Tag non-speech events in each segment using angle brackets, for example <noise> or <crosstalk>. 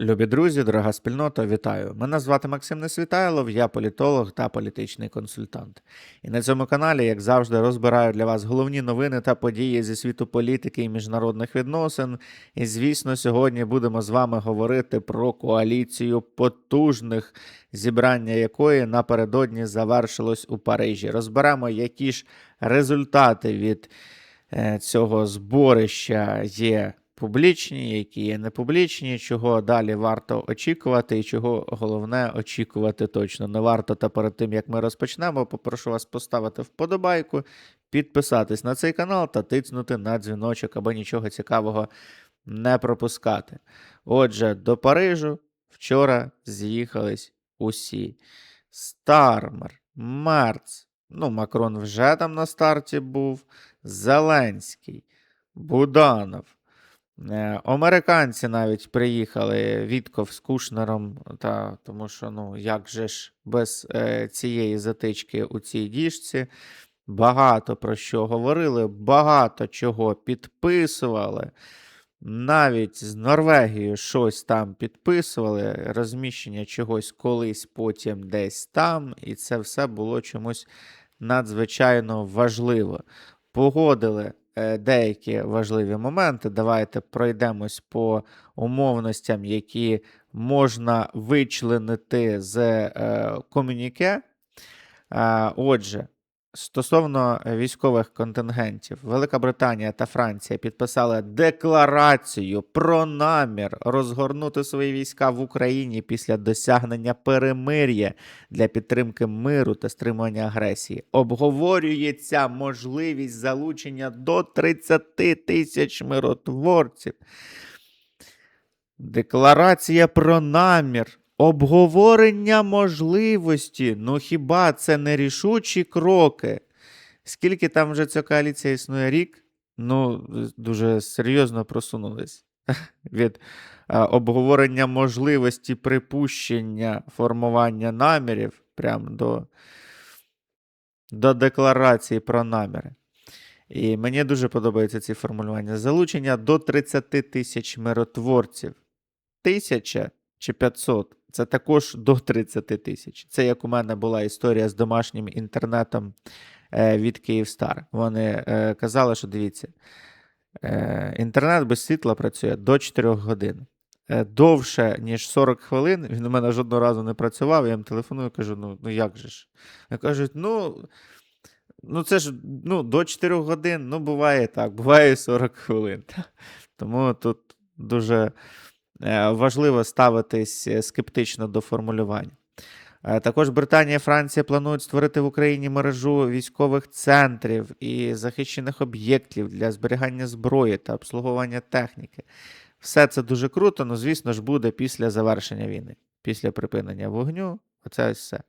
Любі друзі, дорога спільнота, вітаю! Мене звати Максим Несвітайлов, я політолог та політичний консультант. І на цьому каналі, як завжди, розбираю для вас головні новини та події зі світу політики і міжнародних відносин. І, звісно, сьогодні будемо з вами говорити про коаліцію потужних, зібрання якої напередодні завершилось у Парижі. Розберемо, які ж результати від е, цього зборища є публічні, які є непублічні, чого далі варто очікувати, і чого головне очікувати точно не варто. Та перед тим як ми розпочнемо, попрошу вас поставити вподобайку, підписатись на цей канал та тицнути на дзвіночок, аби нічого цікавого не пропускати. Отже, до Парижу вчора з'їхались усі. Стармер, Мерц, ну, Макрон вже там на старті був, Зеленський, Буданов. Е, Американці навіть приїхали Вітков з Кушнером, та, тому що ну як же ж без е, цієї затички у цій діжці. Багато про що говорили, багато чого підписували. Навіть з Норвегією щось там підписували, розміщення чогось колись, потім десь там, і це все було чомусь надзвичайно важливо. Погодили деякі важливі моменти. Давайте пройдемось по умовностям, які можна вичленити з е, комюніке. Е, Отже, стосовно військових контингентів, Велика Британія та Франція підписали декларацію про намір розгорнути свої війська в Україні після досягнення перемир'я для підтримки миру та стримування агресії. Обговорюється можливість залучення до 30 тисяч миротворців. Декларація про намір. Обговорення можливості. Ну хіба це не рішучі кроки? Скільки там вже ця коаліція існує рік? Ну, дуже серйозно просунулись <laughs> від обговорення можливості припущення формування намірів прямо до, до декларації про наміри. І мені дуже подобаються ці формулювання. Залучення до 30 тисяч миротворців. Тисяча чи 500 це також до 30 тисяч. Це як у мене була історія з домашнім інтернетом е, від Київстар. Вони е, казали, що дивіться, е, інтернет без світла працює до 4 годин. Довше, ніж 40 хвилин, він у мене жодного разу не працював. Я їм телефоную кажу: ну, ну як же ж? Вони кажуть, ну. Ну, це ж ну, до 4 годин, ну, буває так, буває 40 хвилин. Тому тут дуже важливо ставитись е, скептично до формулювання. Е, Також Британія і Франція планують створити в Україні мережу військових центрів і захищених об'єктів для зберігання зброї та обслуговування техніки. Все це дуже круто, але звісно ж, буде після завершення війни, після припинення вогню. Оце ось все.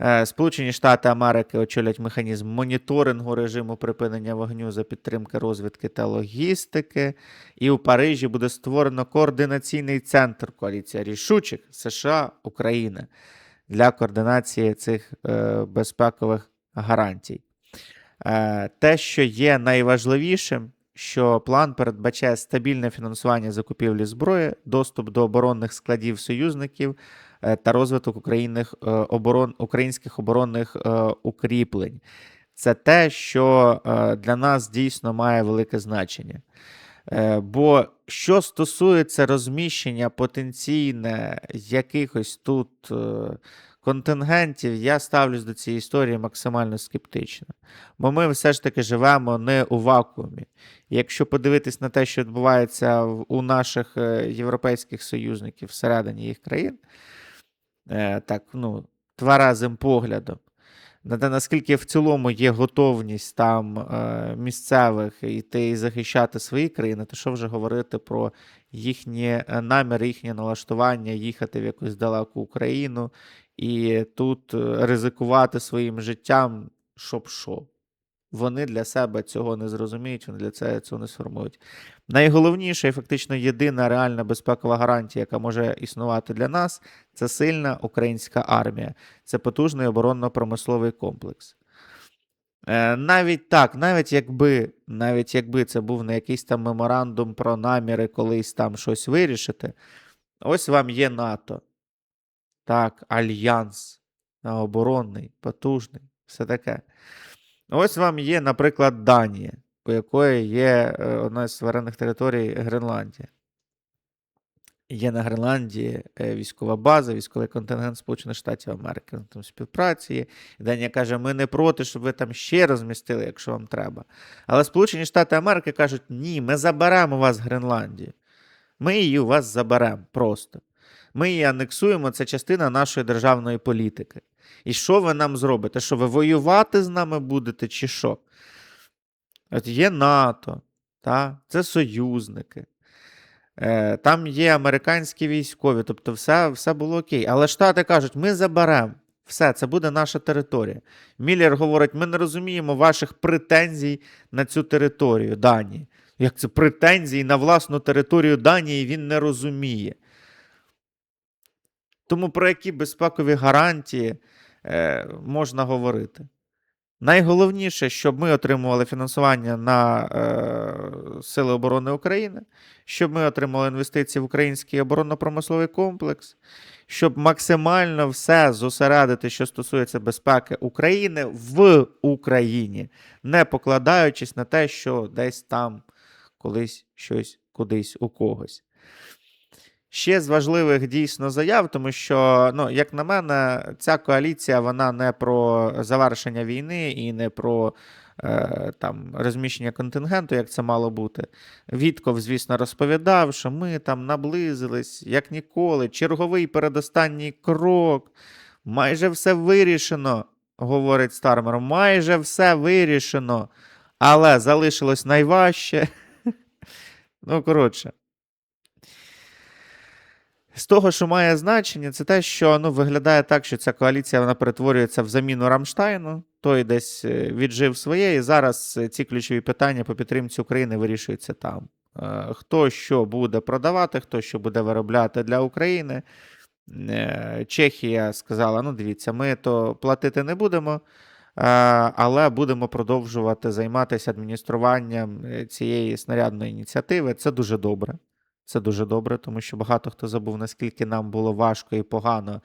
Е, Сполучені Штати Америки очолять механізм моніторингу режиму припинення вогню за підтримки розвідки та логістики. І у Парижі буде створено координаційний центр коаліція рішучих США Україна для координації цих е, безпекових гарантій. Е, те, що є найважливішим, що план передбачає стабільне фінансування закупівлі зброї, доступ до оборонних складів союзників е, та розвиток українних, е, оборон, українських оборонних е, укріплень. Це те, що для нас дійсно має велике значення. Бо що стосується розміщення потенційне якихось тут контингентів, я ставлюсь до цієї історії максимально скептично. Бо ми все ж таки живемо не у вакуумі. Якщо подивитись на те, що відбувається у наших е, європейських союзників всередині їх країн, е, так, ну, тверезим поглядом, на те, наскільки в цілому є готовність там е, місцевих йти і захищати свої країни, то що вже говорити про їхні наміри, їхнє налаштування, їхати в якусь далеку Україну і тут е, ризикувати своїм життям, щоб що. Вони для себе цього не зрозуміють, вони для себе цього не сформують. Найголовніше і фактично єдина реальна безпекова гарантія, яка може існувати для нас, це сильна українська армія, це потужний оборонно-промисловий комплекс. Е, навіть так, навіть якби, навіть якби це був не якийсь там меморандум про наміри колись там щось вирішити, Ось вам є НАТО. Так, альянс оборонний, потужний, все таке. Ось вам є, наприклад, Данія, у якої є е, одна з суверенних територій Гренландія. Є на Гренландії е, військова база, військовий контингент Сполучених Штатів Америки. Там співпраці є. Данія каже, ми не проти, щоб ви там ще розмістили, якщо вам треба. Але Сполучені Штати Америки кажуть, ні, ми заберемо вас Гренландію. Ми її у вас заберемо просто. Ми її анексуємо, це частина нашої державної політики. І що ви нам зробите? Що ви воювати з нами будете, чи що? От є НАТО, та? це союзники. Е, Там є американські військові, тобто все, все було окей. Але Штати кажуть, ми заберемо. Все, це буде наша територія. Міллер говорить: ми не розуміємо ваших претензій на цю територію Данії. Як це претензії на власну територію Данії він не розуміє. Тому про які безпекові гарантії е, можна говорити? Найголовніше, щоб ми отримували фінансування на е, Сили оборони України, щоб ми отримали інвестиції в український оборонно-промисловий комплекс, щоб максимально все зосередити, що стосується безпеки України в Україні, не покладаючись на те, що десь там колись щось кудись у когось. Ще з важливих дійсно заяв, тому що, ну, як на мене, ця коаліція вона не про завершення війни і не про е, там, розміщення контингенту, як це мало бути. Вітков, звісно, розповідав, що ми там наблизились, як ніколи, черговий передостанній крок. Майже все вирішено, говорить Стармер. Майже все вирішено. Але залишилось найважче. <laughs> Ну, коротше. З того, що має значення, це те, що ну, виглядає так, що ця коаліція вона перетворюється в заміну Рамштайну. Той десь е, віджив своє, і зараз е, ці ключові питання по підтримці України вирішуються там. Е, Хто що буде продавати, хто що буде виробляти для України. Чехія сказала: ну, дивіться, ми то платити не будемо, але будемо продовжувати займатися адмініструванням цієї снарядної ініціативи. Це дуже добре. Це дуже добре, тому що багато хто забув, наскільки нам було важко і погано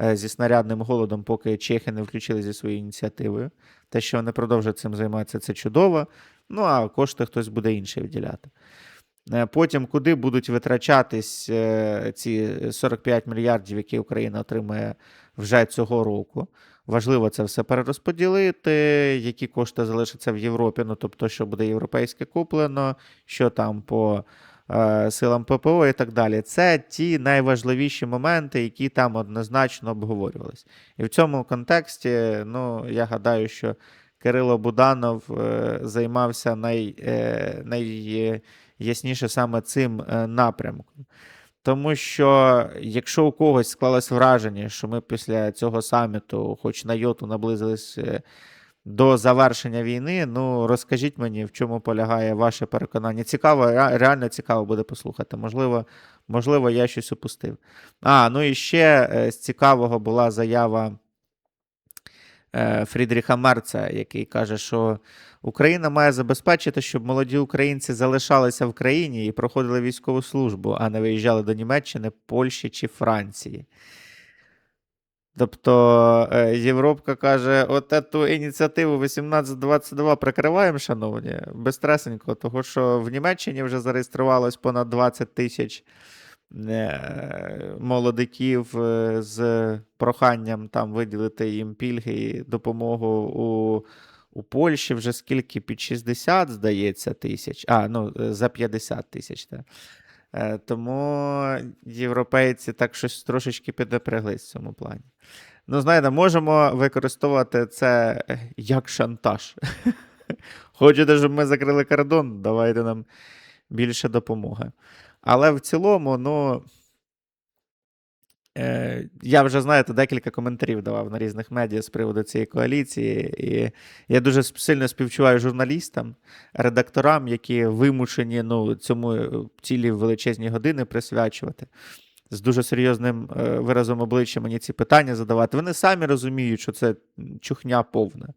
е, зі снарядним голодом, поки чехи не включили зі своєю ініціативою. Те, що вони продовжують цим займатися, це чудово. Ну а кошти хтось буде інший виділяти. Е, Потім, куди будуть витрачатись е, ці 45 мільярдів, які Україна отримає вже цього року. Важливо це все перерозподілити, які кошти залишаться в Європі, ну тобто, що буде європейське куплено, що там по силам ППО і так далі. Це ті найважливіші моменти, які там однозначно обговорювались. І в цьому контексті, ну, я гадаю, що Кирило Буданов е, займався най, е, найясніше саме цим е, напрямком. Тому що якщо у когось склалось враження, що ми після цього саміту, хоч на йоту, наблизились е, до завершення війни, ну розкажіть мені, в чому полягає ваше переконання. Цікаво, реально цікаво буде послухати. Можливо, можливо, я щось упустив. А, ну і ще е, з цікавого була заява е, Фрідріха Мерца, який каже, що Україна має забезпечити, щоб молоді українці залишалися в країні і проходили військову службу, а не виїжджали до Німеччини, Польщі чи Франції. Тобто е, Європка каже: от цю ініціативу 1822 прикриваємо, шановні, безстресенько, того що в Німеччині вже зареєструвалось понад 20 тисяч е, молодиків е, з проханням там виділити їм пільги і допомогу у, у Польщі вже скільки під 60, здається, тисяч. А, ну, за 50 тисяч. Так. Е, Тому європейці так щось трошечки піднапряглись в цьому плані. Ну, знаєте, можемо використовувати це е, як шантаж. <laughs> Хочете, щоб ми закрили кордон, давайте нам більше допомоги. Але в цілому, ну. Е, я вже, знаєте, декілька коментарів давав на різних медіа з приводу цієї коаліції. І я дуже сильно співчуваю журналістам, редакторам, які вимушені ну, цьому е, цілі величезні години присвячувати. З дуже серйозним е, виразом обличчя мені ці питання задавати. Вони самі розуміють, що це чухня повна,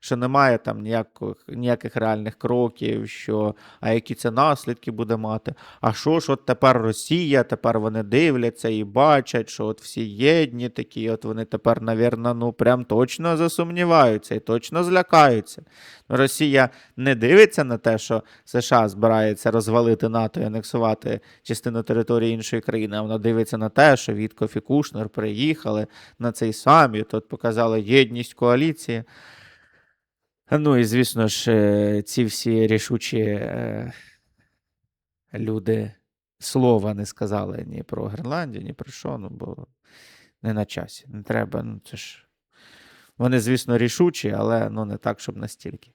що немає там ніяких, ніяких реальних кроків, що а які це наслідки буде мати. А що ж, от тепер Росія, тепер вони дивляться і бачать, що от всі єдні такі, от вони тепер, навірно, ну прям точно засумніваються і точно злякаються. Росія не дивиться на те, що США збирається розвалити НАТО і анексувати частину території іншої країни, а вона дивиться на те, що Вітков і Кушнер приїхали на цей саміт, от показали єдність коаліції. Ну і звісно ж, е, ці всі рішучі е, люди слова не сказали ні про Гренландію, ні про що, ну бо не на часі. Не треба. Ну, це ж. Вони, звісно, рішучі, але ну, не так, щоб настільки.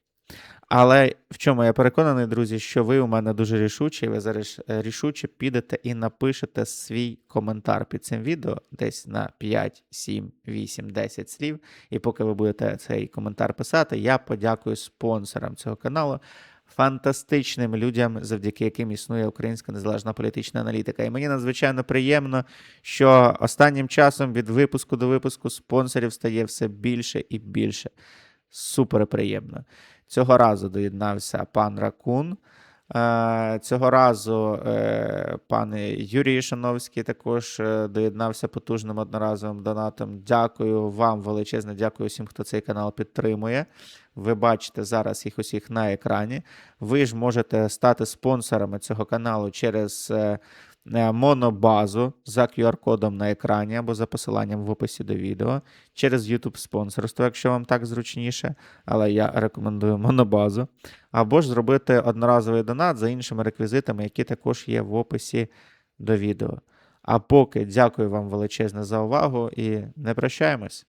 Але в чому я переконаний, друзі, що ви у мене дуже рішучі, ви зараз е, рішуче підете і напишете свій коментар під цим відео десь на 5, 7, 8, 10 слів. І поки ви будете цей коментар писати, я подякую спонсорам цього каналу. Фантастичним людям, завдяки яким існує українська незалежна політична аналітика. І мені надзвичайно приємно, що останнім часом від випуску до випуску спонсорів стає все більше і більше. Супер приємно. Цього разу доєднався пан Ракун. Е, Цього разу е, пан Юрій Шановський також е, доєднався потужним одноразовим донатом. Дякую вам величезне, дякую всім, хто цей канал підтримує. Ви бачите зараз їх усіх на екрані. Ви ж можете стати спонсорами цього каналу через монобазу за QR-кодом на екрані або за посиланням в описі до відео, через YouTube спонсорство, якщо вам так зручніше, але я рекомендую монобазу. Або ж зробити одноразовий донат за іншими реквізитами, які також є в описі до відео. А поки дякую вам величезне за увагу і не прощаємось.